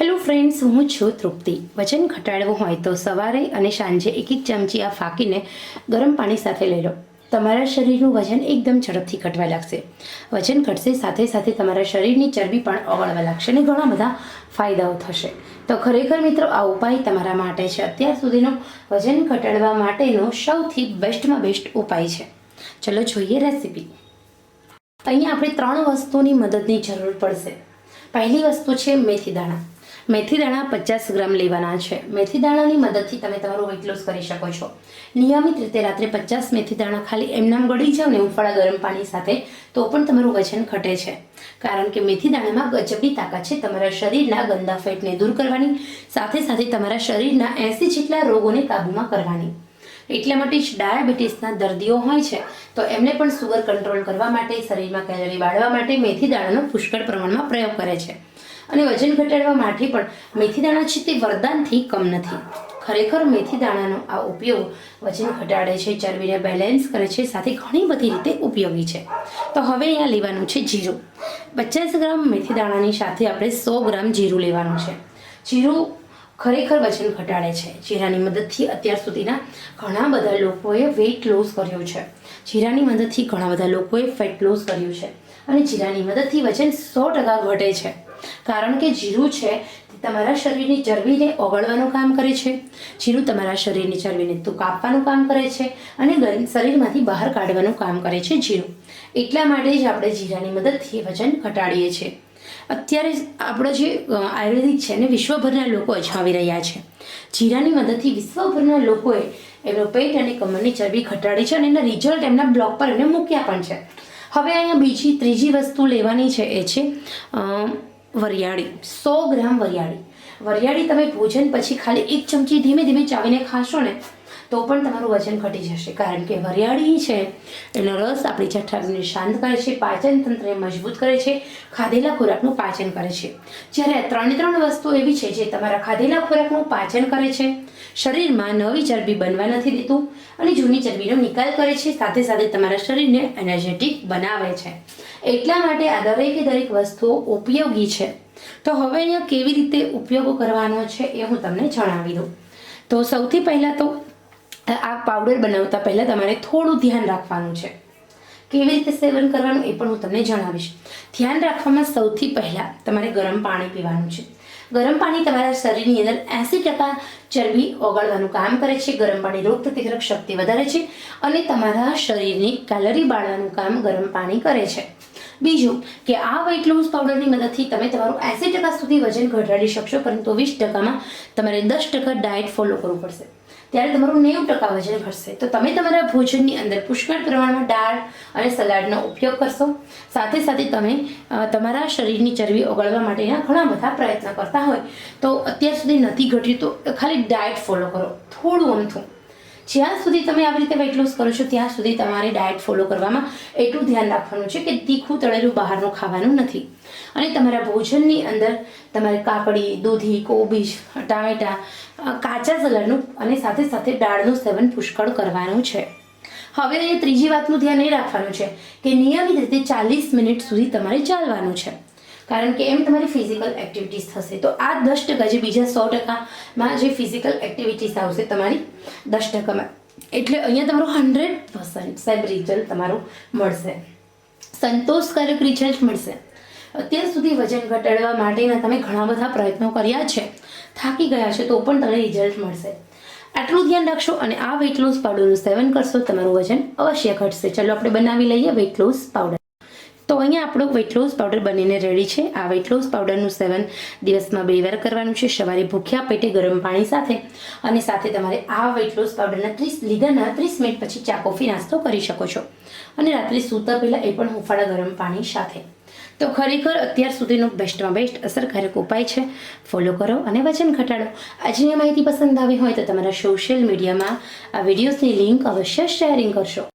Hello friends હું છું તૃપ્તિ. વજન ઘટાડવું હોય તો સવારે અને સાંજે એક એક ચમચી આ ફાંકીને ગરમ પાણી સાથે લઈ લો. તમારા શરીરનું વજન એકદમ ઝડપથી ઘટવા લાગશે. વજન ઘટશે સાથે સાથે તમારા શરીરની ચરબી પણ ઓગળવા લાગશે અને ઘણા બધા ફાયદાઓ થશે. તો ખરેખર મિત્રો, આ ઉપાય તમારા માટે છે. અત્યાર સુધીનો વજન ઘટાડવા માટેનો સૌથી બેસ્ટમાં બેસ્ટ ઉપાય છે. ચલો જોઈએ રેસીપી. અહીંયા આપણે ત્રણ વસ્તુની મદદની જરૂર પડશે. પહેલી વસ્તુ છે મેથી દાણા. મેથી દાણા પચાસ ગ્રામ લેવાના છે. મેથી દાણાની મદદથી તમે તમારું વેઇટ લોસ કરી શકો છો. નિયમિત રીતે રાત્રે પચાસ મેથી દાણા ખાલી એમનામ ગળી જાવ ને ઉફાળા ગરમ પાણી સાથે, તો પણ તમારું વજન ઘટે છે. કારણ કે મેથી દાણામાં ગજબની તાકાત છે. તમારા શરીરના ગંદા ફેટને દૂર કરવાની, સાથે સાથે તમારા શરીરના એંસી જેટલા રોગોને કાબૂમાં કરવાની. એટલા માટે જ ડાયાબિટીસના દર્દીઓ હોય છે, તો એમને પણ સુગર કંટ્રોલ કરવા માટે, શરીરમાં કેલરી બાળવા માટે મેથી દાણાનો પુષ્કળ પ્રમાણમાં પ્રયોગ કરે છે. અને વજન ઘટાડવા માટે પણ મેથી દાણા છે તે વરદાનથી કમ નથી. ખરેખર મેથી દાણાનો આ ઉપયોગ વજન ઘટાડે છે, ચરબીને બેલેન્સ કરે છે, સાથે ઘણી બધી રીતે ઉપયોગી છે. તો હવે અહીંયા લેવાનું છે જીરું. પચાસ ગ્રામ મેથી દાણાની સાથે આપણે સો ગ્રામ જીરું લેવાનું છે. જીરું ખરેખર વજન ઘટાડે છે. જીરાની મદદથી અત્યાર સુધીના ઘણા બધા લોકોએ વેઇટ લોસ કર્યો છે. જીરાની મદદથી ઘણા બધા લોકોએ ફેટ લોસ કર્યું છે. અને જીરાની મદદથી વજન સો ટકા ઘટે છે. કારણ કે જીરું છે તે તમારા શરીરની ચરબીને ઓગળવાનું કામ કરે છે. જીરું તમારા શરીરની ચરબીને તો કાપવાનું કામ કરે છે અને શરીરમાંથી બહાર કાઢવાનું કામ કરે છે જીરું. એટલા માટે જ આપણે જીરાની મદદથી વજન ઘટાડીએ છીએ અત્યારે આપણો જે આયુર્વેદિક છે ને વિશ્વભરના લોકો અજમાવી રહ્યા છે. જીરાની મદદથી વિશ્વભરના લોકોએ એમનો પેટ અને કમરની ચરબી ઘટાડી છે અને એના રિઝલ્ટ એમના બ્લોક પર એમને મૂક્યા પણ છે. હવે અહીંયા બીજી, ત્રીજી વસ્તુ લેવાની છે એ છે વરિયાળી, સો ગ્રામ વરિયાળી. વરિયાળી તમે ભોજન પછી ખાલી એક ચમચી ધીમે ધીમે ચાવીને ખાશો ને, તો પણ તમારું વજન ઘટી જશે. કારણ કે વરિયાળી છે, એનો રસ આપણી જઠરને શાંત કરે છે, પાચન તંત્રને મજબૂત કરે છે, ખાધેલા ખોરાકનું પાચન કરે છે. જ્યારે ત્રણે ત્રણ વસ્તુ એવી છે જે તમારા ખાધેલા ખોરાકનું પાચન કરે છે શરીરમાં નવી ચરબી બનવા નથી દેતું અને જૂની ચરબીનો નિકાલ કરે છે, સાથે સાથે તમારા શરીરને એનર્જેટિક બનાવે છે. એટલા માટે આ દરેકે દરેક વસ્તુઓ ઉપયોગી છે. તો હવે અહીંયા કેવી રીતે ઉપયોગ કરવાનો છે એ હું તમને જણાવી દઉં. તો સૌથી પહેલાં તો આ પાવડર બનાવતા પહેલાં તમારે થોડું ધ્યાન રાખવાનું છે. કેવી રીતે સેવન કરવાનું એ પણ હું તમને જણાવીશ. ધ્યાન રાખવામાં સૌથી પહેલાં તમારે ગરમ પાણી પીવાનું છે. ગરમ પાણી તમારા શરીરની અંદર એંસી ટકા ચરબી ઓગાળવાનું કામ કરે છે. ગરમ પાણી રોગ પ્રતિકારક શક્તિ વધારે છે અને તમારા શરીરની કેલરી બાળવાનું કામ ગરમ પાણી કરે છે. બીજું કે આ વેઇટ લોસ પાવડરની મદદથી તમે તમારું એંસી ટકા સુધી વજન ઘટાડી શકશો, પરંતુ વીસ ટકામાં તમારે દસ ટકા ડાયટ ફોલો કરવું પડશે. ત્યારે તમારું નેવું ટકા વજન ઘટશે. તો તમે તમારા ભોજનની અંદર પુષ્કળ પ્રમાણમાં દાળ અને સલાડનો ઉપયોગ કરશો. સાથે સાથે તમે તમારા શરીરની ચરબી ઓગાળવા માટેના ઘણા બધા પ્રયત્ન કરતા હોય. તો અત્યાર સુધી નથી ઘટ્યું તો ખાલી ડાયટ ફોલો કરો. થોડું અમથું. જ્યાં સુધી તમે આવી રીતે વેઇટ લોસ કરો છો, ત્યાં સુધી તમારે ડાયટ ફોલો કરવામાં એટલું ધ્યાન રાખવાનું છે કે તીખું તળેલું બહારનું ખાવાનું નથી. અને તમારા ભોજનની અંદર તમારે કાકડી, દૂધી, કોબીજ, ટામેટાં કાચા સલાડનું અને સાથે સાથે દાળનું સેવન પુષ્કળ કરવાનું છે. હવે એ ત્રીજી વાતનું ધ્યાન એ રાખવાનું છે કે નિયમિત રીતે ચાલીસ મિનિટ સુધી તમારે ચાલવાનું છે. કારણ કે એમ તમારી ફિઝિકલ એક્ટિવિટીઝ થશે. તો આ દસ ટકા જે બીજા સો ટકામાં જે ફિઝિકલ એક્ટિવિટીઝ આવશે તમારી દસ ટકામાં. એટલે અહીંયા તમારું હંડ્રેડ પર્સન્ટ સાહેબ રિઝલ્ટ તમારું મળશે. સંતોષકારક રિઝલ્ટ મળશે. અત્યાર સુધી વજન ઘટાડવા માટેના તમે ઘણા બધા પ્રયત્નો કર્યા છે. થાકી ગયા છે તો પણ તમને રિઝલ્ટ મળશે. આટલું ધ્યાન રાખશો અને આ વેઇટ લોસ પાવડરનું સેવન કરશો તમારું વજન અવશ્ય ઘટશે. ચલો આપણે બનાવી લઈએ વેઇટ લોસ પાવડર અહીંયા આપણો વેટ લોસ પાવડર બનીને રેડી છે. આ વેટ લોસ પાવડરનું સેવન દિવસમાં બે વાર કરવાનું છે. સવારે ભૂખ્યા પેટે ગરમ પાણી સાથે અને સાથે તમારે આ વેટ લોસ પાવડરના ત્રીસ, લીધાના ત્રીસ મિનિટ પછી ચા, કોફી, નાસ્તો કરી શકો છો. અને રાત્રે સૂતા પહેલાં એ પણ હુંફાળા ગરમ પાણી સાથે. તો ખરેખર અત્યાર સુધીનો બેસ્ટમાં બેસ્ટ અસરકારક ઉપાય છે. ફોલો કરો અને વજન ઘટાડો. આજની માહિતી પસંદ આવી હોય તો તમારા સોશિયલ મીડિયામાં આ વિડીયોઝની લિંક અવશ્ય શેરિંગ કરશો.